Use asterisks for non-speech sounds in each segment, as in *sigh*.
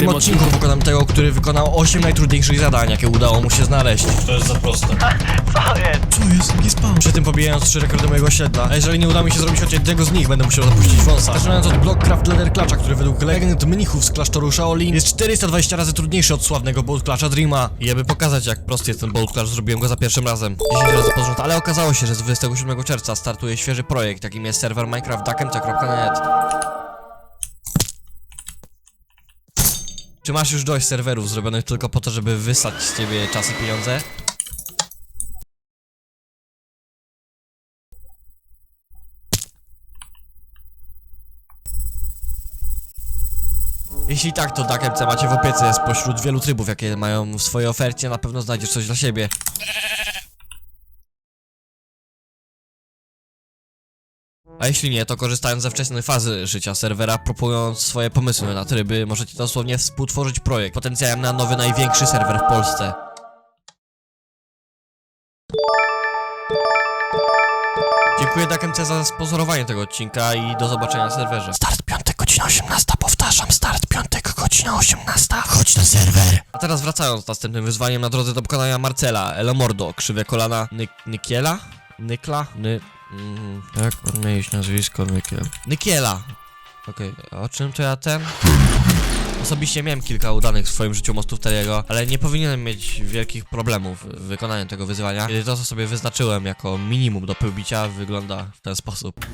tym odcinku pokonam tego, który wykonał 8 najtrudniejszych zadań, jakie udało mu się znaleźć. To jest za proste. *laughs* Co jest? Co jest? Jaki spam? Przy tym pobijając trzy rekordy mojego osiedla. A jeżeli nie uda mi się zrobić choć jednego z nich, będę musiał zapuścić wąsa. Zaczynając od Blockcraft Leather Clutcha, który według legend mnichów z klasztoru Shaolin jest 420 razy trudniejszy od sławnego Bolt Clutcha Dreama. I aby pokazać jak prosty jest ten Bolt Clutch, zrobiłem go za pierwszym razem. 10 razy pod rząd, ale okazało się, że z 27 czerwca startuje świeży projekt, jakim jest serwer minecraft.mc.net. Czy masz już dość serwerów zrobionych tylko po to, żeby wysać z ciebie czas i pieniądze? Jeśli tak, to Duck MC macie w opiece spośród wielu trybów, jakie mają w swojej ofercie, na pewno znajdziesz coś dla siebie. A jeśli nie, to korzystając ze wczesnej fazy życia serwera, proponując swoje pomysły na tryby, możecie dosłownie współtworzyć projekt potencjałem na nowy największy serwer w Polsce. Dziękuję DakMC za sponsorowanie tego odcinka i do zobaczenia na serwerze. Start piątek, godzina 18, powtarzam, start piątek, godzina 18, chodź na serwer. A teraz wracając z następnym wyzwaniem na drodze do pokonania Marcela, Elomordo, krzywe kolana, Ny Nykiela? Nykla? Ny... Mm, jak odmienić nazwisko Nykiel? Nykiela! Okej, o czym to ja ten? Osobiście miałem kilka udanych w swoim życiu mostów Teriego, ale nie powinienem mieć wielkich problemów w wykonaniu tego wyzwania, kiedy to, co sobie wyznaczyłem jako minimum do pyłbicia, wygląda w ten sposób.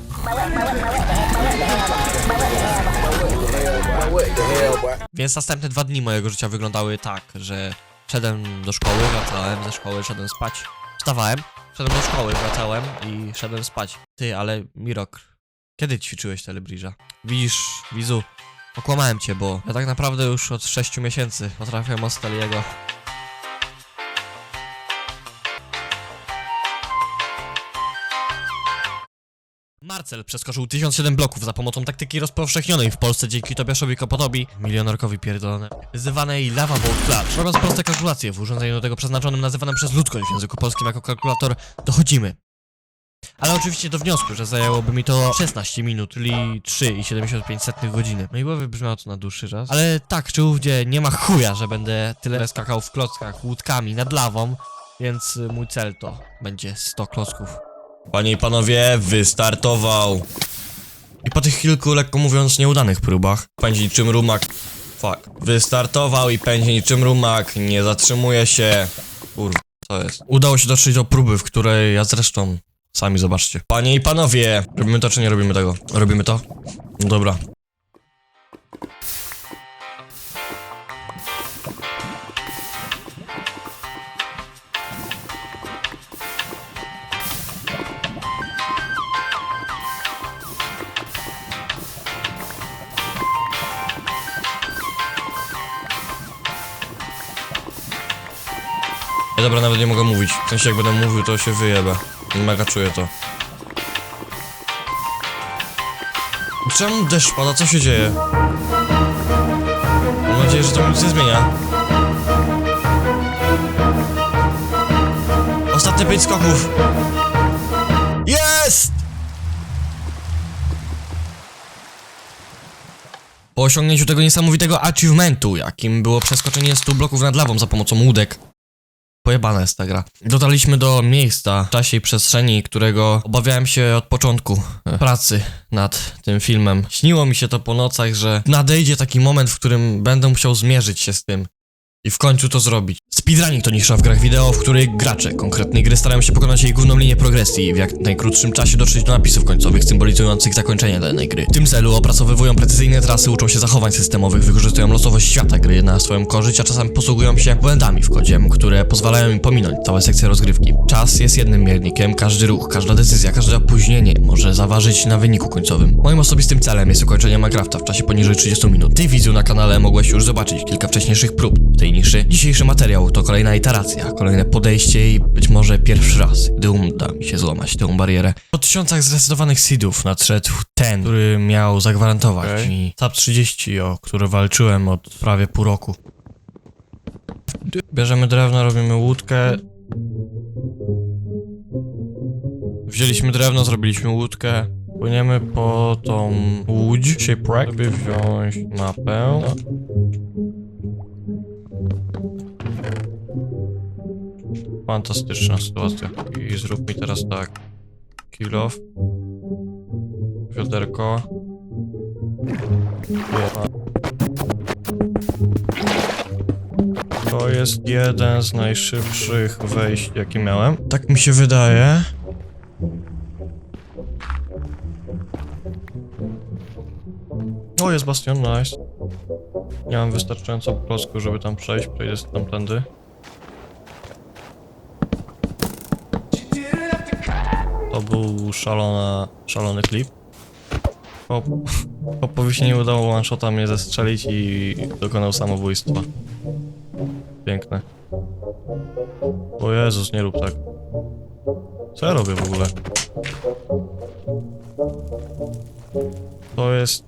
Więc następne dwa dni mojego życia wyglądały tak, że szedłem do szkoły, wracałem ze szkoły, szedłem spać, wstawałem, szedłem do szkoły, wracałem i szedłem spać. Ty, ale Mirok, kiedy ćwiczyłeś telebriża? Widzisz, widzu, okłamałem cię, bo ja tak naprawdę już od 6 miesięcy potrafię Mosteliego. Marcel przeskoczył 1007 bloków za pomocą taktyki rozpowszechnionej w Polsce dzięki Tobiaszowi Kopotowi, milionerkowi pierdolone, zwanej Lava Bolt Clutch. Robiąc proste kalkulacje w urządzeniu do tego przeznaczonym, nazywanym przez ludzkość w języku polskim jako kalkulator, dochodzimy. Ale oczywiście do wniosku, że zajęłoby mi to 16 minut, czyli 3,75 godziny. No i głowy brzmiało to na dłuższy czas. Ale tak czy ówdzie nie ma chuja, że będę tyle skakał w klockach łódkami nad lawą, więc mój cel to będzie 100 klocków. Panie i panowie, wystartował. I po tych kilku, lekko mówiąc, nieudanych próbach, pędzi niczym rumak. Fuck. Wystartował i pędzi niczym rumak, nie zatrzymuje się. Kurwa, co jest? Udało się dotrzeć do próby, w której ja zresztą Sami zobaczcie. Panie i panowie! Robimy to czy nie robimy tego? Robimy to? No dobra. Dobra, nawet nie mogę mówić. W sensie jak będę mówił, to się wyjebę. Mega czuję to. Czemu deszcz pada? Co się dzieje? Mam nadzieję, że to nic nie zmienia. Ostatnie pięć skoków. Jest! Po osiągnięciu tego niesamowitego achievementu, jakim było przeskoczenie 100 bloków nad lawą za pomocą łódek, Pojebana jest ta gra. Dotarliśmy do miejsca w czasie i przestrzeni, którego obawiałem się od początku e, pracy nad tym filmem. Śniło mi się to po nocach, że nadejdzie taki moment, w którym będę musiał zmierzyć się z tym. I w końcu to zrobić. Speedrunning to nisza w grach wideo, w której gracze konkretnej gry starają się pokonać jej główną linię progresji i w jak najkrótszym czasie dotrzeć do napisów końcowych symbolizujących zakończenie danej gry. W tym celu opracowywują precyzyjne trasy, uczą się zachowań systemowych, wykorzystują losowość świata gry na swoją korzyść, a czasem posługują się błędami w kodzie, które pozwalają im pominąć całe sekcje rozgrywki. Czas jest jednym miernikiem, każdy ruch, każda decyzja, każde opóźnienie może zaważyć na wyniku końcowym. Moim osobistym celem jest ukończenie Minecrafta w czasie poniżej 30 minut. Ty widzu na kanale mogłeś już zobaczyć kilka wcześniejszych prób tej niszy. Dzisiejszy materiał to kolejna iteracja, kolejne podejście i być może pierwszy raz, gdy uda mi się złamać tę barierę. Po tysiącach zdecydowanych seedów nadszedł ten, który miał zagwarantować Okej. mi TAP 30, o który walczyłem od prawie pół roku. Bierzemy drewno, robimy łódkę. Wzięliśmy drewno, zrobiliśmy łódkę. Płyniemy po tą łódź, shipwreck, żeby wziąć mapę. Fantastyczna sytuacja. I zrób mi teraz tak. Wiaderko. Jeba. To jest jeden z najszybszych wejść, jakie miałem. Tak mi się wydaje. O, jest bastion, nice. Nie mam wystarczająco klocku, żeby tam przejść, przejdę tamtędy. Szalona, szalony klip. Hop, Hopowi się nie udało one-shota mnie zestrzelić i dokonał samobójstwa. Piękne. O Jezus, nie rób tak. Co ja robię w ogóle? To jest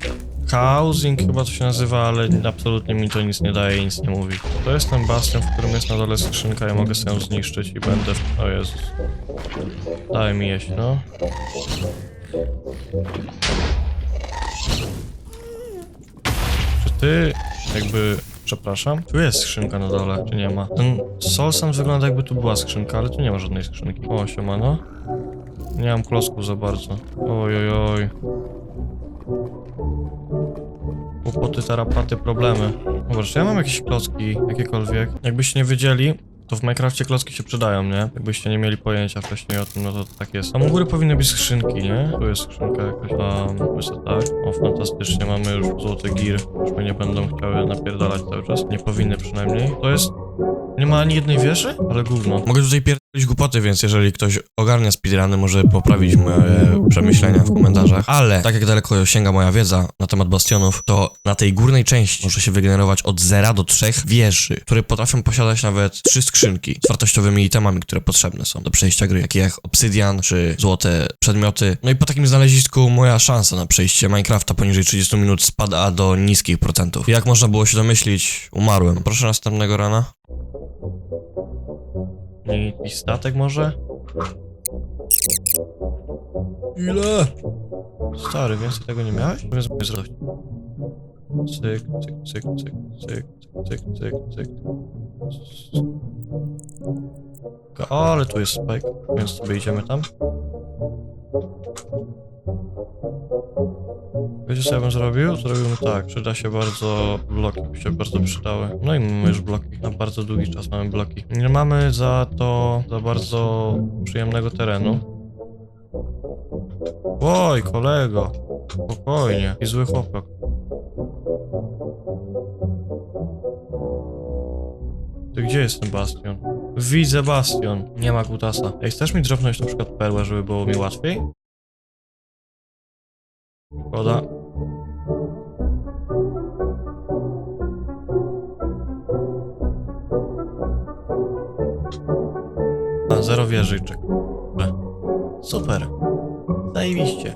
housing chyba to się nazywa, ale absolutnie mi to nic nie daje nic nie mówi. To jest ten bastion, w którym jest na dole skrzynka, ja mogę sobie ją zniszczyć i będę... O Jezus. Daj mi jeść, no. Czy ty jakby... Przepraszam. Tu jest skrzynka na dole, czy nie ma? Ten Solsan wygląda jakby tu była skrzynka, ale tu nie ma żadnej skrzynki. O, siemano. Nie mam klocków za bardzo. Oj, oj, oj. Kłopoty, tarapaty, problemy. Dobra, czy ja mam jakieś klocki, jakiekolwiek? Jakbyście nie wiedzieli, to w Minecrafcie klocki się przydają, nie? Jakbyście nie mieli pojęcia wcześniej o tym, no to tak jest. Tam u góry powinny być skrzynki, nie? Tu jest skrzynka jakaś. Um, jest tak. O, fantastycznie, mamy już złoty gear. Już mnie nie będą chciały napierdalać cały czas. Nie powinny przynajmniej. To jest... Nie ma ani jednej wieży? Ale gówno. Mogę tutaj pierdolić głupoty, więc jeżeli ktoś ogarnia speedruny, może poprawić moje przemyślenia w komentarzach. Ale tak jak daleko sięga moja wiedza na temat bastionów, to na tej górnej części może się wygenerować od 0 do 3 wieży, które potrafią posiadać nawet trzy skrzynki z wartościowymi itemami, które potrzebne są do przejścia gry, takie jak obsydian czy złote przedmioty. No i po takim znalezisku moja szansa na przejście Minecrafta poniżej 30 minut spada do niskich procentów. Jak można było się domyślić, umarłem. Proszę następnego rana. I, i statek może? Ile? Stary, więcej tego nie miałeś? Więc mogę zrobić. Cyk, cyk, cyk, cyk, cyk, cyk, cyk, cyk. Ale tu jest spike, więc sobie idziemy tam. Wiecie co ja bym zrobił? Zrobiłbym tak, przyda się bardzo, bloki by się bardzo przydały. No i mamy już bloki, na bardzo długi czas mamy bloki. Nie mamy za to za bardzo przyjemnego terenu. Oj, kolego, spokojnie, i zły chłopak. Ty gdzie jest ten bastion? Widzę bastion, nie ma kutasa. Ej, chcesz mi dropnąć na przykład perłę, żeby było mi łatwiej? Szkoda. Zero wieżyczek. Super. Zajebiście.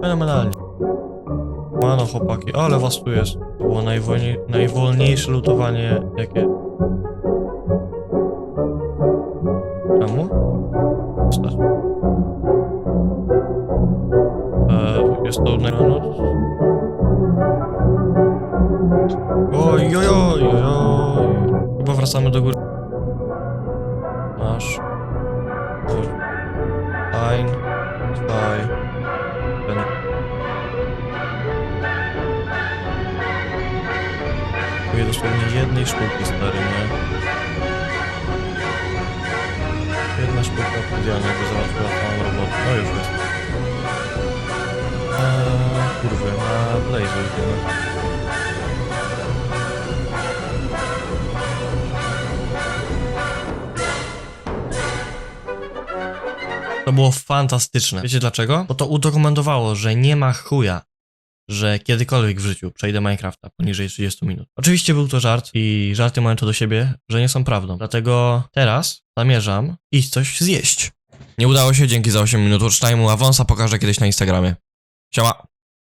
Fenomenalnie. Mano chłopaki, ale was tu jest. To było najwolniej, najwolniejsze lutowanie jakie... Czemu? Eee, jest to na oj, oj, oj, oj. Chyba wracamy do góry. Ein, zwei, ten. Brakuje dosłownie jednej sztuki, stary, nie? Jedna sztuka odpowiedzialna by załatwiła całą robotę. No już jest. Eee, kurwy, na Blaze idziemy. To było fantastyczne. Wiecie dlaczego? Bo to udokumentowało, że nie ma chuja, że kiedykolwiek w życiu przejdę Minecrafta poniżej 30 minut. Oczywiście był to żart i żarty mają to do siebie, że nie są prawdą. Dlatego teraz zamierzam iść coś zjeść. Nie udało się, dzięki za 8 minut watch time'u, a wąsa pokażę kiedyś na Instagramie. Siema!